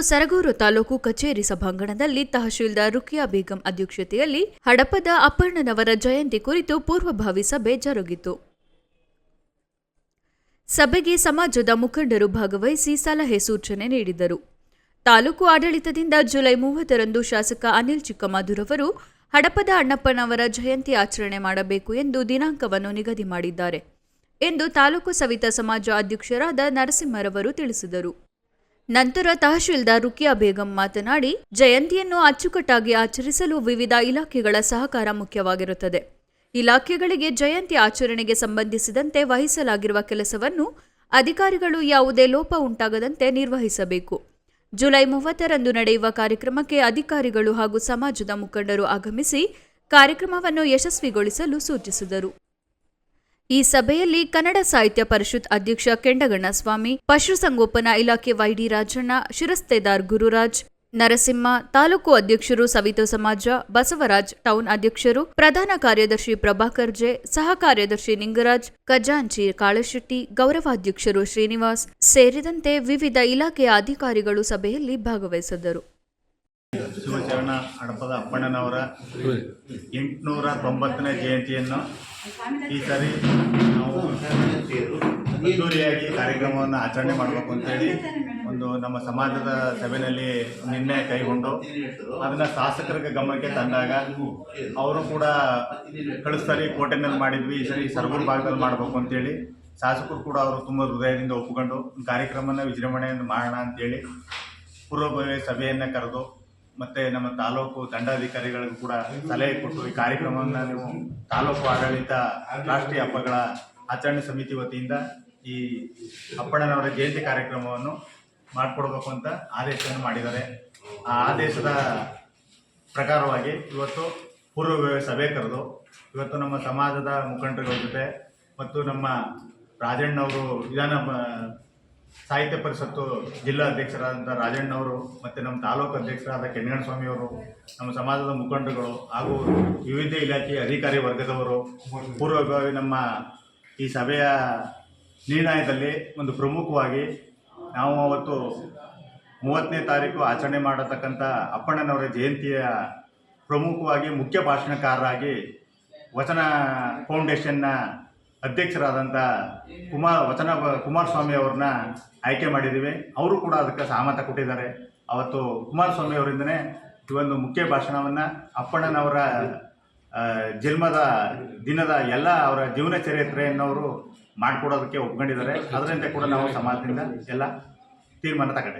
ಸರಗೂರು ತಾಲೂಕು ಕಚೇರಿ ಸಭಾಂಗಣದಲ್ಲಿ ತಹಶೀಲ್ದಾರ್ ರುಕಿಯಾ ಬೇಗಂ ಅಧ್ಯಕ್ಷತೆಯಲ್ಲಿ ಹಡಪದ ಅಪ್ಪಣ್ಣನವರ ಜಯಂತಿ ಕುರಿತು ಪೂರ್ವಭಾವಿ ಸಭೆ ಜರುಗಿತು. ಸಭೆಗೆ ಸಮಾಜದ ಮುಖಂಡರು ಭಾಗವಹಿಸಿ ಸಲಹೆ ಸೂಚನೆ ನೀಡಿದರು. ತಾಲೂಕು ಆಡಳಿತದಿಂದ ಜುಲೈ ಮೂವತ್ತರಂದು ಶಾಸಕ ಅನಿಲ್ ಚಿಕ್ಕಮಾಧುರವರು ಹಡಪದ ಅಣ್ಣಪ್ಪನವರ ಜಯಂತಿ ಆಚರಣೆ ಮಾಡಬೇಕು ಎಂದು ದಿನಾಂಕವನ್ನು ನಿಗದಿ ಮಾಡಿದ್ದಾರೆ ಎಂದು ತಾಲೂಕು ಸವಿತಾ ಸಮಾಜ ಅಧ್ಯಕ್ಷರಾದ ನರಸಿಂಹರವರು ತಿಳಿಸಿದರು. ನಂತರ ತಹಶೀಲ್ದಾರ್ ರುಕಿಯಾ ಬೇಗಂ ಮಾತನಾಡಿ, ಜಯಂತಿಯನ್ನು ಅಚ್ಚುಕಟ್ಟಾಗಿ ಆಚರಿಸಲು ವಿವಿಧ ಇಲಾಖೆಗಳ ಸಹಕಾರ ಮುಖ್ಯವಾಗಿರುತ್ತದೆ. ಇಲಾಖೆಗಳಿಗೆ ಜಯಂತಿ ಆಚರಣೆಗೆ ಸಂಬಂಧಿಸಿದಂತೆ ವಹಿಸಲಾಗಿರುವ ಕೆಲಸವನ್ನು ಅಧಿಕಾರಿಗಳು ಯಾವುದೇ ಲೋಪ ಉಂಟಾಗದಂತೆ ನಿರ್ವಹಿಸಬೇಕು. ಜುಲೈ ಮೂವತ್ತರಂದು ನಡೆಯುವ ಕಾರ್ಯಕ್ರಮಕ್ಕೆ ಅಧಿಕಾರಿಗಳು ಹಾಗೂ ಸಮಾಜದ ಮುಖಂಡರು ಆಗಮಿಸಿ ಕಾರ್ಯಕ್ರಮವನ್ನು ಯಶಸ್ವಿಗೊಳಿಸಲು ಸೂಚಿಸಿದರು. ಈ ಸಭೆಯಲ್ಲಿ ಕನ್ನಡ ಸಾಹಿತ್ಯ ಪರಿಷತ್ ಅಧ್ಯಕ್ಷ ಕೆಂಡಗಣ್ಣ ಸ್ವಾಮಿ ಪಶುಸಂಗೋಪನಾ ಇಲಾಖೆ ವೈಡಿ ರಾಜಣ್ಣ, ಶಿರಸ್ತೇದಾರ್ ಗುರುರಾಜ್, ನರಸಿಂಹ, ತಾಲೂಕು ಅಧ್ಯಕ್ಷರು ಸವಿತಾ ಸಮಾಜ, ಬಸವರಾಜ್ ಟೌನ್ ಅಧ್ಯಕ್ಷರು, ಪ್ರಧಾನ ಕಾರ್ಯದರ್ಶಿ ಪ್ರಭಾಕರ್ ಜೆ, ಸಹ ಕಾರ್ಯದರ್ಶಿ ನಿಂಗರಾಜ್, ಖಜಾಂಚಿ ಕಾಳಶೆಟ್ಟಿ, ಗೌರವಾಧ್ಯಕ್ಷರು ಶ್ರೀನಿವಾಸ್ ಸೇರಿದಂತೆ ವಿವಿಧ ಇಲಾಖೆಯ ಅಧಿಕಾರಿಗಳು ಸಭೆಯಲ್ಲಿ ಭಾಗವಹಿಸಿದ್ದರು. ಶಿವಚರಣ ಹಡಪದ ಅಪ್ಪಣ್ಣನವರ ಎಂಟುನೂರ ತೊಂಬತ್ತನೇ ಜಯಂತಿಯನ್ನು ಈ ಸರಿ ನಾವು ಅದ್ದೂರಿಯಾಗಿ ಕಾರ್ಯಕ್ರಮವನ್ನು ಆಚರಣೆ ಮಾಡಬೇಕು ಅಂತೇಳಿ ಒಂದು ನಮ್ಮ ಸಮಾಜದ ಸಭೆಯಲ್ಲಿ ನಿರ್ಣಯ ಕೈಗೊಂಡು ಅದನ್ನು ಶಾಸಕರಿಗೆ ಗಮನಕ್ಕೆ ತಂದಾಗ ಅವರು ಕೂಡ ಕಳಿಸ್ತಾರೆ ಕೋಟೆನಲ್ಲಿ ಮಾಡಿದ್ವಿ, ಈ ಸರಿ ಸರ್ಗೂರು ಭಾಗದಲ್ಲಿ ಮಾಡಬೇಕು ಅಂತೇಳಿ ಶಾಸಕರು ಕೂಡ ಅವರು ತುಂಬ ಹೃದಯದಿಂದ ಒಪ್ಪಿಕೊಂಡು ಕಾರ್ಯಕ್ರಮನ ವಿಜೃಂಭಣೆಯನ್ನು ಮಾಡೋಣ ಅಂತೇಳಿ ಪೂರ್ವಭಾವಿ ಸಭೆಯನ್ನು ಕರೆದು ಮತ್ತೆ ನಮ್ಮ ತಾಲೂಕು ದಂಡಾಧಿಕಾರಿಗಳಿಗೂ ಕೂಡ ಸಲಹೆ ಕೊಟ್ಟು ಈ ಕಾರ್ಯಕ್ರಮವನ್ನು ನೀವು ತಾಲೂಕು ಆಡಳಿತ ರಾಷ್ಟ್ರೀಯ ಹಬ್ಬಗಳ ಆಚರಣೆ ಸಮಿತಿ ವತಿಯಿಂದ ಈ ಅಪ್ಪಣ್ಣನವರ ಜಯಂತಿ ಕಾರ್ಯಕ್ರಮವನ್ನು ಮಾಡಿಕೊಡ್ಬೇಕು ಅಂತ ಆದೇಶವನ್ನು ಮಾಡಿದ್ದಾರೆ. ಆ ಆದೇಶದ ಪ್ರಕಾರವಾಗಿ ಇವತ್ತು ಪೂರ್ವ ಸಭೆ ಕರೆದು ಇವತ್ತು ನಮ್ಮ ಸಮಾಜದ ಮುಖಂಡರುಗಳ ಜೊತೆ ಮತ್ತು ನಮ್ಮ ರಾಜಣ್ಣವರು ವಿಧಾನ ಸಾಹಿತ್ಯ ಪರಿಷತ್ತು ಜಿಲ್ಲಾ ಅಧ್ಯಕ್ಷರಾದಂಥ ರಾಜಣ್ಣವರು ಮತ್ತು ನಮ್ಮ ತಾಲೂಕು ಅಧ್ಯಕ್ಷರಾದ ಕೆಂಗಣ್ಣ ಸ್ವಾಮಿಯವರು ನಮ್ಮ ಸಮಾಜದ ಮುಖಂಡರುಗಳು ಹಾಗೂ ವಿವಿಧ ಇಲಾಖೆಯ ಅಧಿಕಾರಿ ವರ್ಗದವರು, ಪೂರ್ವಭಾವಿ ನಮ್ಮ ಈ ಸಭೆಯ ನಿರ್ಣಯದಲ್ಲಿ ಒಂದು ಪ್ರಮುಖವಾಗಿ ನಾವು ಅವತ್ತು ಮೂವತ್ತನೇ ತಾರೀಕು ಆಚರಣೆ ಮಾಡತಕ್ಕಂಥ ಅಪ್ಪಣ್ಣನವರ ಜಯಂತಿಯ ಪ್ರಮುಖವಾಗಿ ಮುಖ್ಯ ಭಾಷಣಕಾರರಾಗಿ ವಚನ ಫೌಂಡೇಶನ್ನ ಅಧ್ಯಕ್ಷರಾದಂಥ ಕುಮಾರ್ ವಚನ, ಕುಮಾರಸ್ವಾಮಿ ಅವ್ರನ್ನ ಆಯ್ಕೆ ಮಾಡಿದ್ದೀವಿ. ಅವರು ಕೂಡ ಅದಕ್ಕೆ ಸಹಮತ ಕೊಟ್ಟಿದ್ದಾರೆ. ಅವತ್ತು ಕುಮಾರಸ್ವಾಮಿ ಅವರಿಂದನೇ ಈ ಒಂದು ಮುಖ್ಯ ಭಾಷಣವನ್ನು ಅಪ್ಪಣ್ಣನವರ ಜನ್ಮದ ದಿನದ ಎಲ್ಲ ಅವರ ಜೀವನ ಚರಿತ್ರೆಯನ್ನು ಅವರು ಮಾಡಿಕೊಡೋದಕ್ಕೆ ಒಪ್ಕೊಂಡಿದ್ದಾರೆ. ಅದರಿಂದ ಕೂಡ ನಾವು ಸಮಾಜದಿಂದ ಎಲ್ಲ ತೀರ್ಮಾನ ತಗೊಂಡೆ